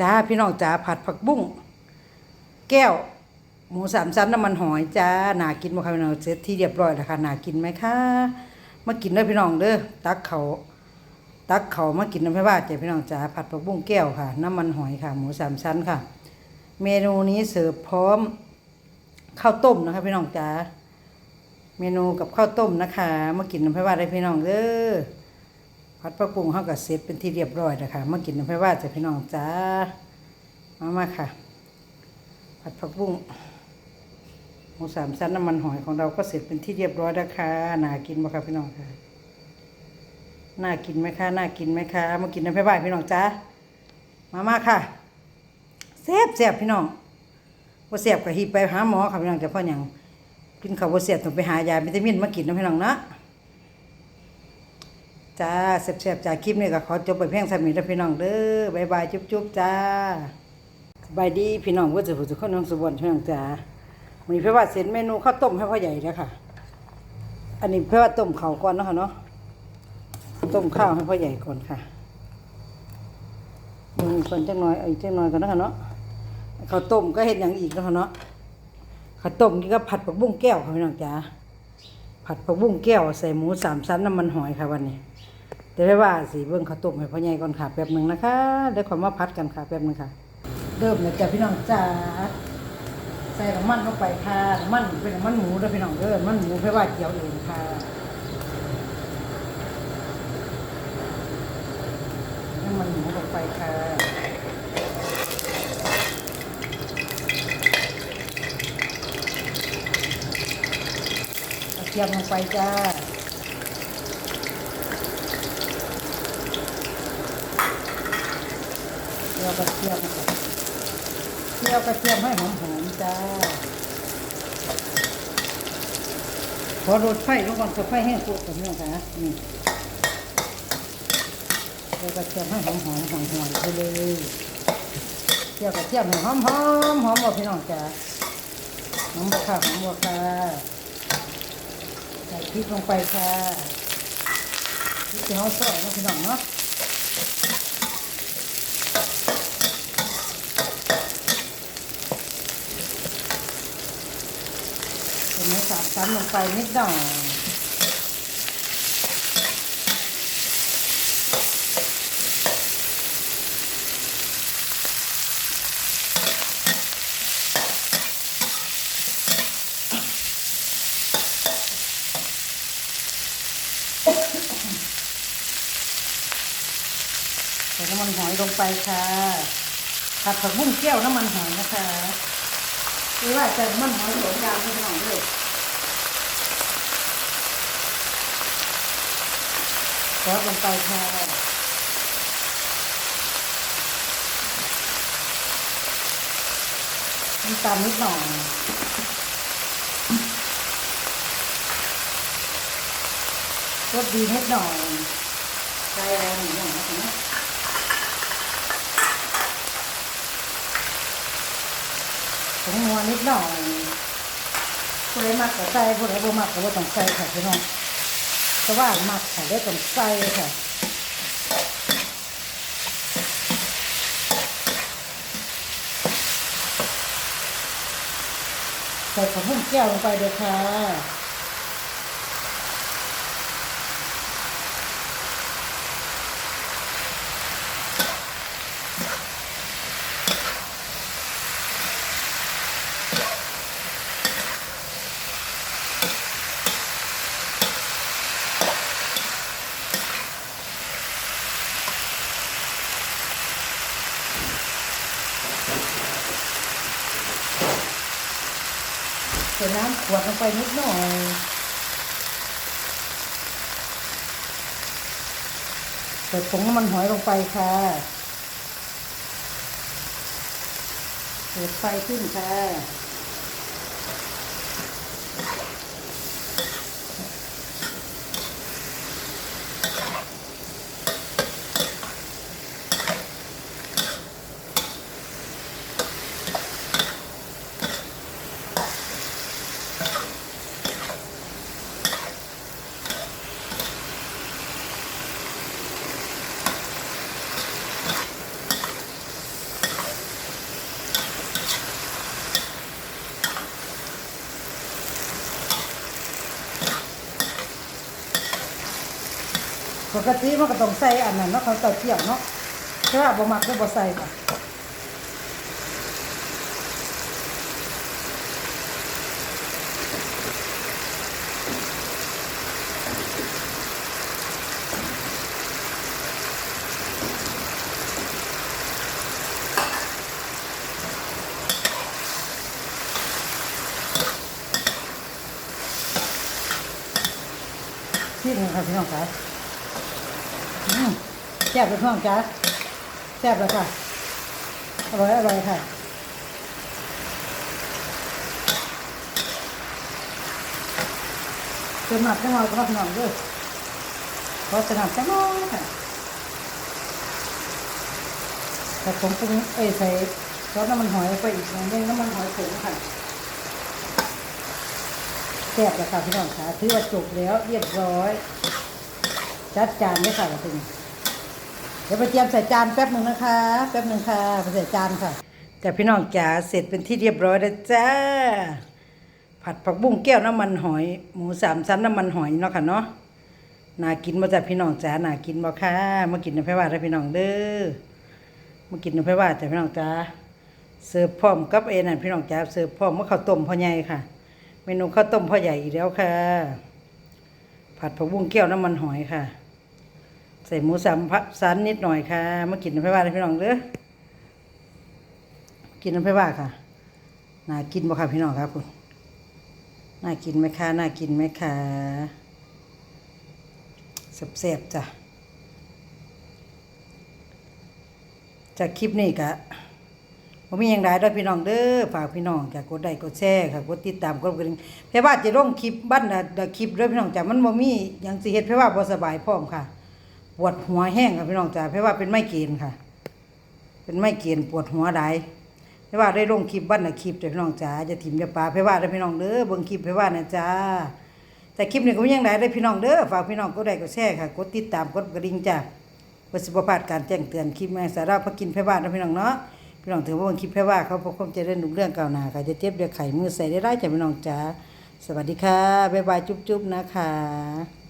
จ้าพี่น้องจ้าผัดผักบุ้งแก้ว หมูสามชั้นน้ำมันหอยจ้าหนากินบ่คะพี่น้องเสร็จที่เรียบร้อยแล้วค่ะหนากินไหมคะมากินเด้อพี่น้องเด้อตักเขาตักเขามากินน้ำพริกว่าจ้าพี่น้องจ้าผัดผักบุ้งแก้วค่ะ น้ำมันหอยค่ะ หมูสามชั้นค่ะ เมนูนี้เสิร์ฟพร้อมข้าวต้มนะคะ พี่น้องจ้าเมนูกับข้าวต้มนะคะ มากินน้ำพริกว่าได้พี่น้องเด้อ ผัดปลาปรุงเขาก็เสร็จเป็นที่เรียบร้อยแล้วค่ะมากินน้ำไผ่ว่าจ้ะพี่น้องจ้ามามาค่ะ ผัดผักบุ้งหมูสามชั้นน้ำมันหอยของเราก็เสร็จเป็นที่เรียบร้อยแล้วค่ะน่ากินบ่คะพี่น้องค่ะน่ากินไหมคะน่ากินไหมคะมากินน้ำไผ่ว่าพี่น้องจ้ามามาค่ะแซ่บแซ่บพี่น้องว่าแซ่บก็หีไปหาหมอค่ะพี่น้องจะเพราะหยังกินข้าวว่าแซ่บต้องไปหายาวิตามินมากินนะพี่น้องเนาะ จ้าเสียบๆจ้าคลิปนี้ก็ขอจบไปเพียงสามีและพี่น้องเด้อบายบายจุ๊บๆจ้าสบายดีพี่น้องว่าจะผู้สุขคนน้องสุวรรณพี่น้องจ้ามีเพื่อว่าเสร็จเมนูข้าวต้มให้พ่อใหญ่แล้วค่ะ อันนี้เพื่อว่าต้มข้าวก่อนเนาะค่ะเนาะต้มข้าวให้พ่อใหญ่ก่อนค่ะมึงคนจังน้อยเอาอีกจังน้อยก่อนเนาะค่ะเนาะข้าวต้มก็เห็นอย่างอีกเนาะค่ะเนาะข้าวต้มนี่ก็ผัดผักบุ้งแก้วค่ะพี่น้องจ้าผัดผักบุ้งแก้วใส่หมูสามชั้นน้ำมันหอยค่ะวันนี้ เดี๋ยวให้ว่าสิเบิ่งข้าวต้มให้พ่อใหญ่ก่อนค่ะแป๊บหนึ่งนะคะเดี๋ยวขอมาพัดกันค่ะแป๊บหนึงค่ะ เริ่มเลยจ้ะพี่น้องจ้าใส่น้ำมันลงไปค่ะน้ำมันเป็นน้ำมันหมูเด้อพี่น้องเด้อน้ำมันหมูเพื่อว่าเจียวเองค่ะน้ำมันหมูลงไปค่ะกระเทียมลงไปจ้า เจียว กระเทียมเจียวกระเทียมให้หอมๆจ้าพอรดไฟลงก่อนก็ไฟแห้งปุ๊บกับเรื่องค่ะนี่เจียวกระเทียมให้หอมๆหอมๆไปเลยเจียวกระเทียมให้หอมๆหอมบ่พี่น้องจ้าหอมบ่ค่ะหอมบ่ค่ะใส่พริกลงไปค่ะพริกที่เขาซอยนะพี่น้องเนาะ เป็นเนื้อสามชั้นลงไปนิดหน่อยใส่น้ำมันหอยลงไปค่ะผัดผักบุ้งแก้วน้ำมันหอยนะคะหรือว่าจะน้ำมันหอยสองยางที่หน่อยด้วย ซอสลงไปค่ะน้ำตาลนิดหน่อยรสดีนิดหน่อยใส่อะไรหนึ่งอย่างนะผงนัวนิดหน่อยผู้ใดมักก็ใส่ผู้ใดบ่มักก็บ่ต้องใส่ค่ะพี่น้อง สว่ามักค่ะได้ต้องใส่ค่ะใส่ผักบุ้งแก้วลงไปเลยค่ะ ใส่น้ำขวดลงไปนิดหน่อยใส่ผงน้ำมันหอยลงไปค่ะเปิดไฟขึ้นค่ะ ปกติมันก็ต้องใส่อันนั้นเนาะเขาวเต้าเจี้ยวเนาะแต่ว่าบ่มักก็บ่ใส่ค่ะที่นึงค่ะพี่น้องค่ะอืม แซ่บเลยพ่องจ้าแซ่บเลยค่ะ อร่อยอร่อยค่ะเติมหนักจังหวะก็หน้องด้วยขอสนับจังหวะค่ะใส่ผงปรุงเอ้ยใส่ซอสน้ำมันหอยไปอีกหน่อยนึงน้ำมันหอยผงค่ะแซ่บแล้วค่ะพี่น้องค่ะถือว่าจบแล้วเรียบร้อย จัดจานเลยค่ะทีนี้เดี๋ยวไปเตรียมใส่จานแป๊บหนึ่งนะคะ แป๊บหนึ่งค่ะไปใส่จานค่ะแต่พี่น้องจ๋าเสร็จเป็นที่เรียบร้อยแล้วจ้า ผัดผักบุ้งแก้วน้ำมันหอย หมูสามชั้นน้ำมันหอยเนาะค่ะเนาะน่ากินมาจากพี่น้องจ๋าน่ากินบ่ค่ะมากินในไผว่าได้พี่น้องเด้อมากินในไผว่าแต่พี่น้องจ๋าเสิร์ฟพร้อมกับเอ็นั่นพี่น้องจ๋าเสิร์ฟพร้อมกับข้าวต้มพ่อใหญ่ค่ะ เมนูข้าวต้มพ่อใหญ่อีกแล้วค่ะ ผัดผักบุ้งแก้วน้ำมันหอยค่ะ ใส่หมูสามพัสันนิดหน่อยค่ะ มากินน้ำไผว่าพี่น้องเด้อกินน้ำไผว่าค่ะ น่ากินบ่ค่ะพี่น้องครับคุณน่ากินไหมคะน่ากินไหมคะแซ่บๆจ้ะ จากคลิปนี้กะผมมีอย่างไรด้วยพี่น้องเด้อฝากพี่น้องจะกดไลค์กดแชร์ค่ะกดติดตามกดกระดิ่งเพราะว่าจะลงคลิปบ้านนะเดี๋ยวคลิปด้อพี่น้องจ้ะมันบ่มีหยังสิเฮ็ดเพราะว่าบ่สบายพร้อมค่ะ ปวดหัวแห้งค่ะพี่น้องจ้ะเพราะว่าเป็นไม่เกรนค่ะ เป็นไม่เกรนปวดหัวหลายเพราะว่าได้ลงคลิปบ้านนะคลิปเด้อพี่น้องจ๋าจะถิ่มจะปลาเพราะว่าได้พี่น้องเด้อเบิ่งคลิปเพราะว่านะจ้าแต่คลิปนี้ก็มีอย่างไรได้พี่น้องเด้อฝากพี่น้องกดไลค์กดแชร์ค่ะกดติดตามกดกระดิ่งจ้าเพื่อสิบ่พลาดการแจ้งเตือนคลิปแม่สาระพักกินเพราะว่านะพี่น้องเนาะพี่น้องถือว่าเบิ่งคลิปเพราะว่าเขาพบความเจริญรุ่งเรื่องก้าวหน้าค่ะจะเจ็บเดี๋ยวไข่มือใส่ได้ได้จ้ะพี่น้องจ๋าสวัสดีค่ะบ๊ายบายจุ๊บๆนะคะ